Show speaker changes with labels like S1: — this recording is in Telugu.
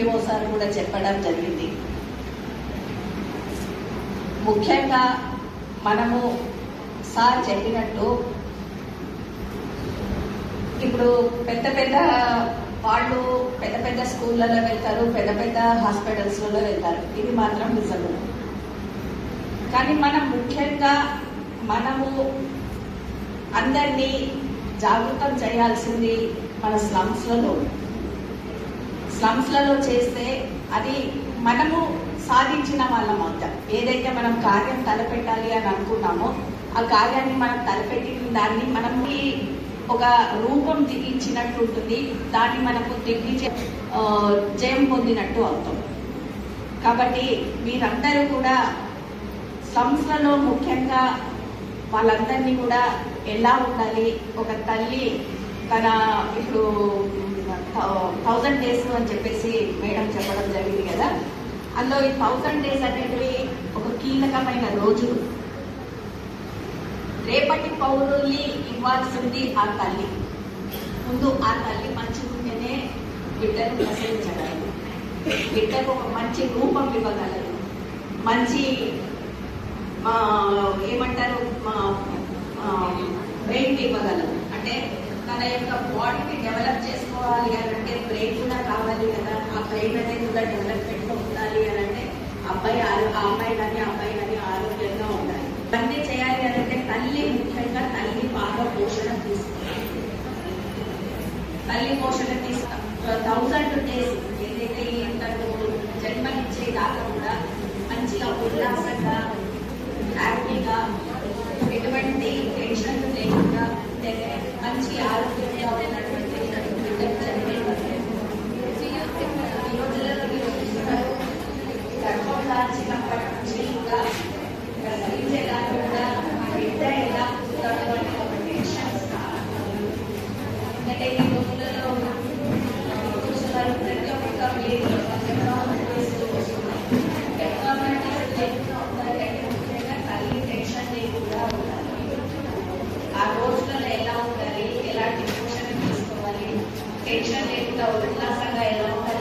S1: ఓసారి కూడా చెప్పడం జరిగింది. ముఖ్యంగా మనము సార్ చెప్పినట్టు ఇప్పుడు పెద్ద పెద్ద వాళ్ళు పెద్ద పెద్ద స్కూళ్ళలో వెళ్తారు పెద్ద పెద్ద హాస్పిటల్స్లలో వెళ్తారు. ఇది మాత్రం నిజము. కానీ మనం ముఖ్యంగా మనము అందరినీ జాగృతం చేయాల్సింది మన స్లమ్స్లలో. స్లమ్స్లలో చేస్తే అది మనము సాధించిన వాళ్ళం అవుతాం ఏదైతే మనం కార్యం తలపెట్టాలి అని అనుకున్నామో ఆ కార్యాన్ని మనం తలపెట్టిన దాన్ని మనం ఒక రూపం దిగించినట్టు ఉంటుంది. దాన్ని మనకు దిగి జయం పొందినట్టు అవుతాం. కాబట్టి మీరందరూ కూడా సంస్థలో ముఖ్యంగా వాళ్ళందరినీ కూడా ఎలా ఉండాలి? ఒక తల్లి తన ఇప్పుడు థౌజండ్ డేస్ అని చెప్పేసి మేడం చెప్పడం జరిగింది కదా. అందులో ఈ థౌజండ్ డేస్ అనేటివి ఒక కీలకమైన రోజులు రేపటి పౌరుల్ని ఇవ్వాల్సింది ఆ తల్లి. ముందు ఆ తల్లి మంచిగా ఉంటేనే బిడ్డను ప్రసవించగలదు. బిడ్డకు ఒక మంచి రూపం ఇవ్వగలదు. మంచి మా ఏమంటారు మా బ్రెయిన్ ఇవ్వగలదు అంటే తన యొక్క బాడీని డెవలప్ చేసుకోవాలి అని అంటే బ్రెయిన్ కూడా కావాలి కదా ఆ బ్రెయిన్ అనేది కూడా డెవలప్మెంట్ ఉండాలి అని అంటే అబ్బాయి ఆ అమ్మాయి కానీ అబ్బాయి కానీ ఆరోగ్యంగా ఉండాలి. ఇవన్నీ చేయాలి అని అంటే తల్లి ముఖ్యంగా తల్లి బాగా పోషణ తీసుకోవాలి తల్లి పోషణ తీసుకు థౌసండ్ డేస్ ఏదైతే ఈ తను జన్మనిచ్చే దాకా కూడా మంచిగా ఉల్లాసంగా హ్యాపీగా ఎటువంటి టెన్షన్ లేకుండా అంటే మంచి ఆరోగ్యంగా ఉన్నటువంటి బిడ్డకు జన్మనివ్వాలి. ఈ రోజులలో మీరు చూస్తున్నారు, కూడా బిడ్డ ఎలా పుడతాడో అని ఒక టెన్షన్ ఎందుకంటే ఈ రోజులలో చూస్తున్నారు ప్రతి ఒక్క లేడీ ఎంతోమంది ఉండాలి? ఎలాంటి ముఖ్యంగా తల్లి టెన్షన్ లేకుండా ఉల్లాసంగా ఎలా ఉండాలి?